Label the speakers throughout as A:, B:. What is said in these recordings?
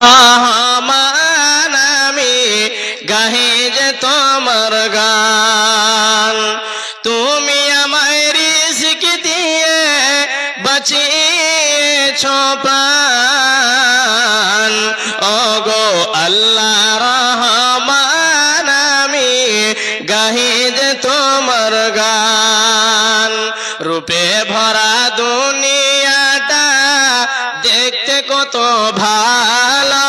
A: রহমান আমি গাহে যে তোমার গান। তুমি আমায় রিজিক দিয়ে বাঁচিয়েছ প্রাণ। ওগো আল্লাহ রহমান আমি গাহে যে তোমার গান। রূপে ভরা দেখতে কত ভালো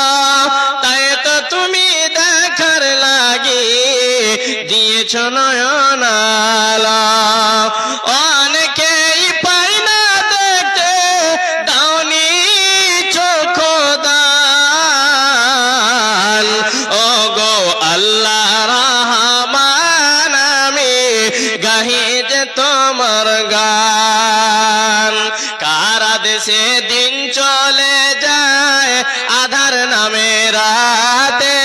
A: রাতে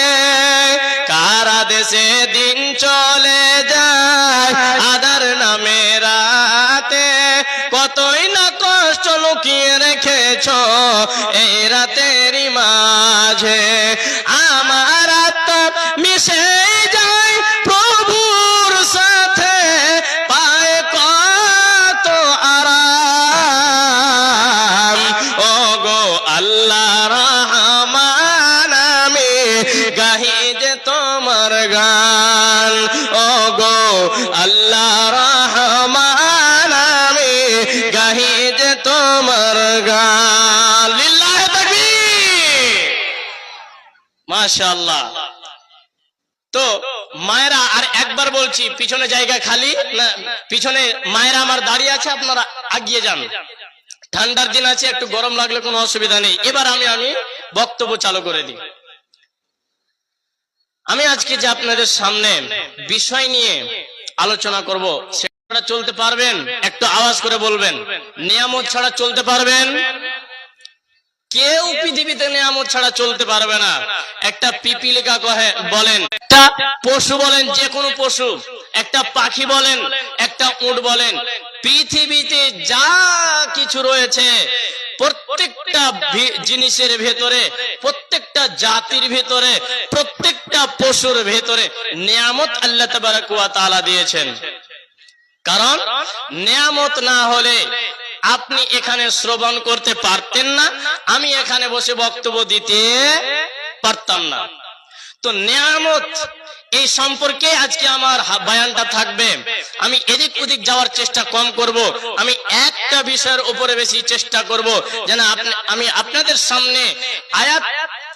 A: কারা দেশে দিন চলে যায়? আধার নামে রাতে কতই না কষ্ট লুকিয়ে রেখেছ? রাতেরই তোমার গান। মাশাআল্লাহ। তো মায়েরা, আর একবার বলছি, পিছনে জায়গা খালি পিছনে মায়েরা আমার দাঁড়িয়ে আছে, আপনারা আগিয়ে যান। ঠান্ডার দিন আছে, একটু গরম লাগলে কোনো অসুবিধা নেই। এবার আমি আমি বক্তব্য চালু করে দিই। আমি আজকে যে আপনাদের সামনে বিষয় নিয়ে আলোচনা করব সেটা চলতে পারবেন? একটু আওয়াজ করে বলবেন। নিয়ামত ছাড়া চলতে পারবেন? কেউ পৃথিবীতে নিয়ামত ছাড়া চলতে পারবে না। একটা পিপিলিকা কহে, বলেন, একটা পশু বলেন যে কোনো পশু, একটা পাখি বলেন, একটা উট বলেন, পৃথিবীতে যা কিছু রয়েছে, প্রত্যেকটা জিনিসের ভেতরে, প্রত্যেকটা জাতির ভেতরে, প্রত্যেকটা পশুর ভেতরে নিয়ামত আল্লাহ তাবারাক তাআলা দিয়েছেন। কারণ নিয়ামত না হলে আপনি এখানে শ্রবণ করতে পারতেন না, আমি এখানে বসে বক্তব্য দিতে পারতাম না। তো নিয়ামত এই সম্পর্কে আজকে আমার বয়ানটা থাকবে। আমি এদিক ওদিক যাওয়ার চেষ্টা কম করব। আমি একটা বিষয়ের উপরে বেশি চেষ্টা করব। যেন আমি আপনাদের সামনে আয়াত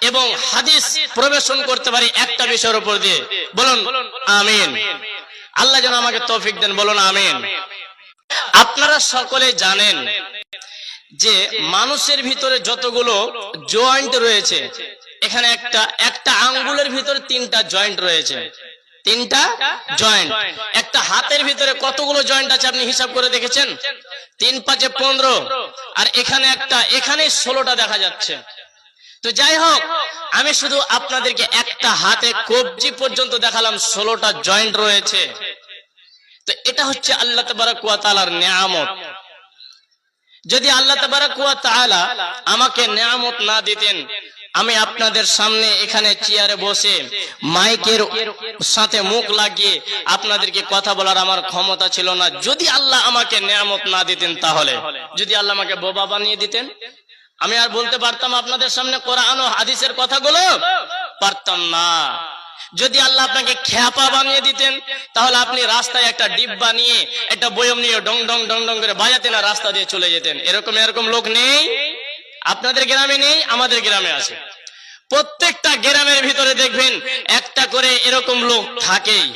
A: এবং হাদিস প্রবেশন করতে পারি একটা বিষয়ের উপর দিয়ে। বলুন, আমিন। আল্লাহ যেন আমাকে তৌফিক দেন, বলুন আমিন। আপনারা সকলে জানেন যে মানুষের ভিতরে যতগুলো জয়েন্ট রয়েছে, এখানে একটা একটা আঙ্গুলের ভিতরে তিনটা জয়েন্ট রয়েছে। তিনটা জয়েন্ট একটা হাতের ভিতরে কতগুলো জয়েন্ট আছে আপনি হিসাব করে দেখেছেন? তিন পাঁচে পনেরো। আর এখানে একটা, এখানে ষোলোটা দেখা যাচ্ছে। তো যাই হোক আমি শুধু আপনাদেরকে একটা হাতে কবজি পর্যন্ত দেখালাম ষোলোটা জয়েন্ট রয়েছে। তো এটা হচ্ছে আল্লাহ তাআলার নিয়ামত। যদি আল্লাহ তাআলা আমাকে নিয়ামত না দিতেন আমি আপনাদের সামনে এখানে চেয়ারে বসে মাইকের সাথে মুখ লাগিয়ে আপনাদেরকে কথা বলার আমার ক্ষমতা ছিল না। যদি আল্লাহ আমাকে নিয়ামত না দিতেন তাহলে যদি আল্লাহ আমাকে বোবা বানিয়ে দিতেন আমি আর বলতে পারতাম আপনাদের সামনে কোরআন ও হাদিসের কথাগুলো পারতাম না। যদি আল্লাহ আপনাকে খ্যাপা বানিয়ে দিতেন, তাহলে আপনি রাস্তায় একটা ডিব্বা নিয়ে একটা বয়ম নিয়ে ডং ডং ডং ডং করে বাজাতেন আর রাস্তা দিয়ে চলে যেতেন। এরকম এরকম লোক নেই। আপনাদের গ্রামে নেই, আমাদের গ্রামে আছে। প্রত্যেকটা গ্রামের ভিতরে দেখবেন, একটা করে এরকম লোক থাকেই।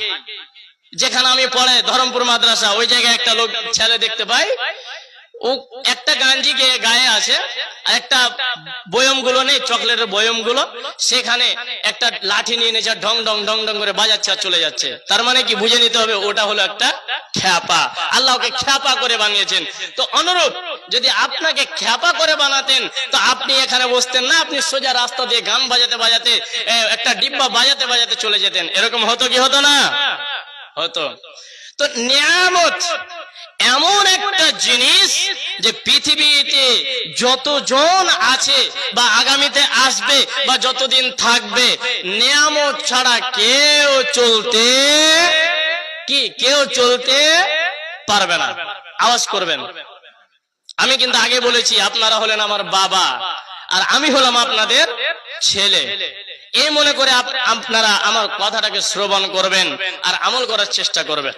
A: যেখানে আমি পড়ে ধরমপুর মাদ্রাসা, ওই জায়গায় একটা লোক, ছেলে দেখতে পাই। ও একটা গাঞ্জি গায়ে আছে, আর একটা বয়মগুলো নেই, চকলেটের বয়মগুলো সেখানে একটা লাঠি নিয়ে নিয়েছে ঢং ঢং ঢং ঢং করে বাজাচ্ছে আর চলে যাচ্ছে। তার মানে কি বুঝে নিতে হবে, ওটা হলো একটা খ্যাপা। আল্লাহ ওকে খ্যাপা করে বানিয়েছেন। তো অনুরূপ, যদি আপনাকে খ্যাপা করে বানাতেন, তো আপনি এখানে বসতেন না, আপনি সোজা রাস্তা দিয়ে গান বাজাতে বাজাতে একটা ডিব্বা বাজাতে বাজাতে চলে যেতেন। এরকম হতো কি হতো না? হতো। তো নিয়ামত এমন একটা জিনিস যে পৃথিবীতে যতজন আছে বা আগামীতে আসবে বা যতদিন থাকবে, নিয়ামত ছাড়া কেউ চলতে কি? কেউ চলতে পারবে না। আওয়াজ করবেন। আমি কিন্তু আগে বলেছি, আপনারা হলেন আমার বাবা আর আমি হলাম আপনাদের ছেলে। এই মনে করে আপনারা আমার কথাটাকে শ্রবণ করবেন আর আমল করার চেষ্টা করবেন।